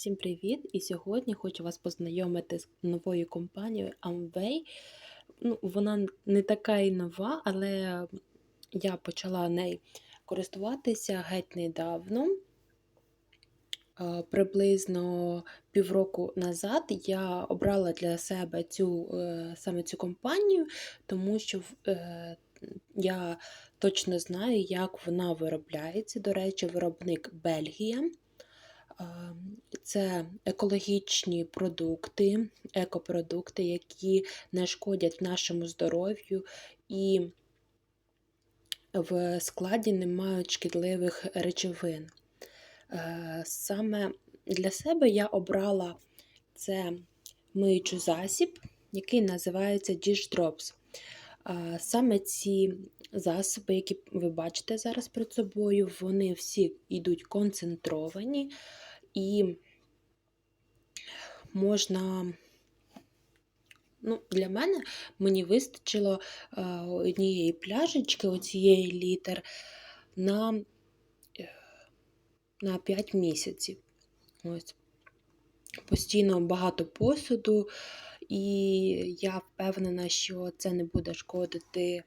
Всім привіт! І сьогодні хочу вас познайомити з новою компанією Amway. Ну, вона не така і нова, але я почала нею користуватися геть недавно. Приблизно півроку назад я обрала для себе цю, е, саме цю компанію, тому що е, я точно знаю, як вона виробляється. До речі, виробник Бельгія. Це екологічні продукти, екопродукти, які не шкодять нашому здоров'ю і в складі не мають шкідливих речовин. Саме для себе я обрала це миючий засіб, який називається Dish Drops. Саме ці засоби, які ви бачите зараз перед собою, вони всі йдуть концентровані і можна. Ну, Для мене мені вистачило е, однієї пляшечки, оцієї літер, на е, на 5 місяців. Ось. Постійно багато посуду, і я впевнена, що це не буде шкодити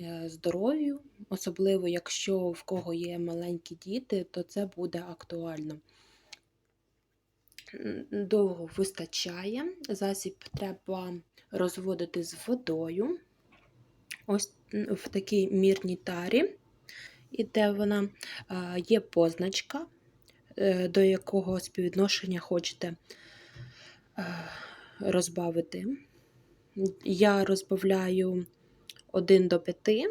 е, здоров'ю, особливо якщо в кого є маленькі діти, то це буде актуально. Довго вистачає, засіб треба розводити з водою. Ось в такій мірній тарі, і де вона є позначка, е, до якого співвідношення хочете розбавити. Я розбавляю 1 до 5,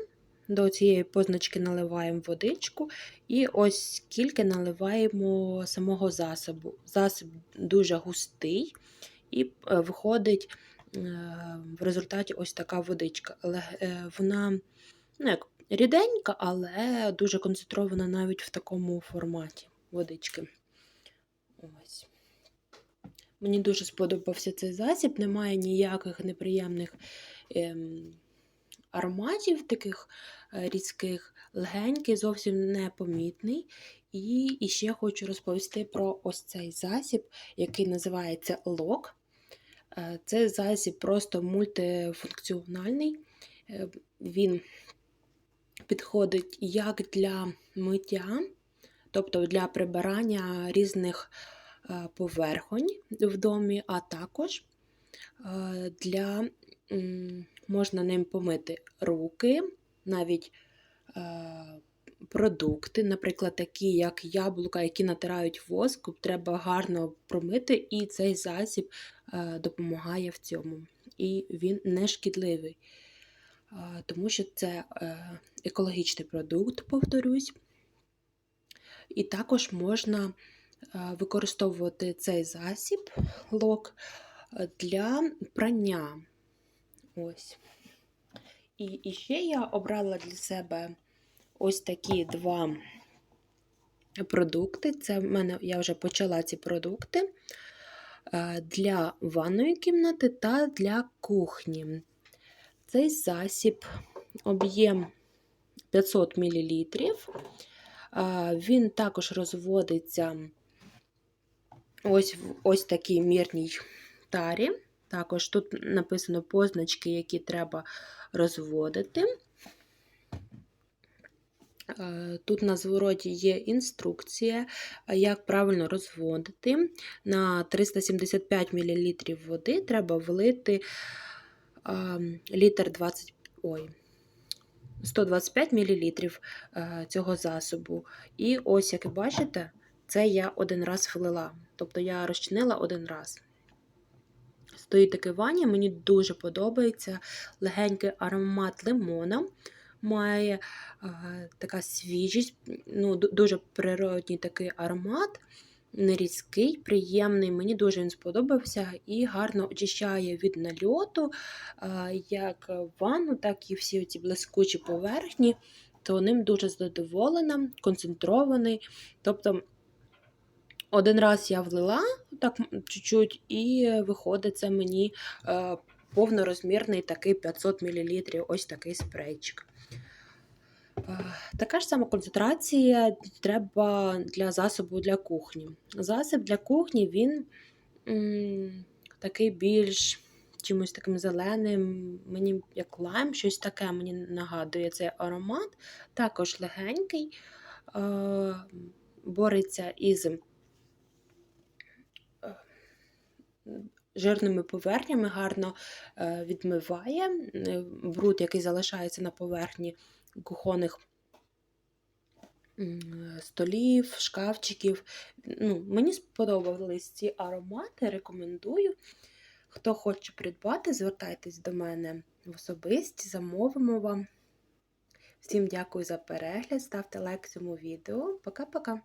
до цієї позначки наливаємо водичку, і ось скільки наливаємо самого засобу. Засіб дуже густий, і е, виходить е, в результаті ось така водичка. Е, вона ну, як, ріденька, але дуже концентрована навіть в такому форматі водички. Ось. Мені дуже сподобався цей засіб, немає ніяких неприємних ем, ароматів, таких е, різких, легенький, зовсім непомітний. І, і ще хочу розповісти про ось цей засіб, який називається лок. Е, це засіб просто мультифункціональний. Е, він підходить як для миття, тобто для прибирання різних поверхонь в домі, а також для можна ним помити руки, навіть продукти, наприклад, такі, як яблука, які натирають воску, треба гарно промити, і цей засіб допомагає в цьому. І він не шкідливий, тому що це е, екологічний продукт, повторюсь. І також можна використовувати цей засіб лок для прання. Ось. І, і ще я обрала для себе ось такі два продукти. Це в мене я вже почала ці продукти для ванної кімнати та для кухні. Цей засіб об'єм 500 мл. Він також розводиться ось в ось такій мірній тарі. Також тут написано позначки, які треба розводити. Е, тут на звороті є інструкція, як правильно розводити. На 375 мл води треба влити літр 20, ой, 125 мл цього засобу. І ось, як бачите, це я один раз влила. Тобто я розчинила один раз. Стоїть таке ваня, мені дуже подобається легенький аромат лимона. Має а, така свіжість, ну, дуже природній такий аромат, нерізкий, приємний. Мені дуже він сподобався і гарно очищає від нальоту, а, як ванну, так і всі ці блискучі поверхні, то ним дуже задоволена, концентрований. Тобто один раз я влила так чуть-чуть, і виходить це мені е, повнорозмірний такий 500 мл ось такий спрейчик. Е, Така ж сама концентрація треба для засобу для кухні. Засіб для кухні він м, такий більш чимось таким зеленим, мені як лайм, щось таке мені нагадує цей аромат. Також легенький, е, бореться із жирними поверхнями, гарно е, відмиває е, бруд, який залишається на поверхні кухонних столів, шкафчиків. Ну, мені сподобались ці аромати, рекомендую. Хто хоче придбати, звертайтесь до мене в особисті, замовимо вам. Всім дякую за перегляд, ставте лайк цьому відео. Пока-пока!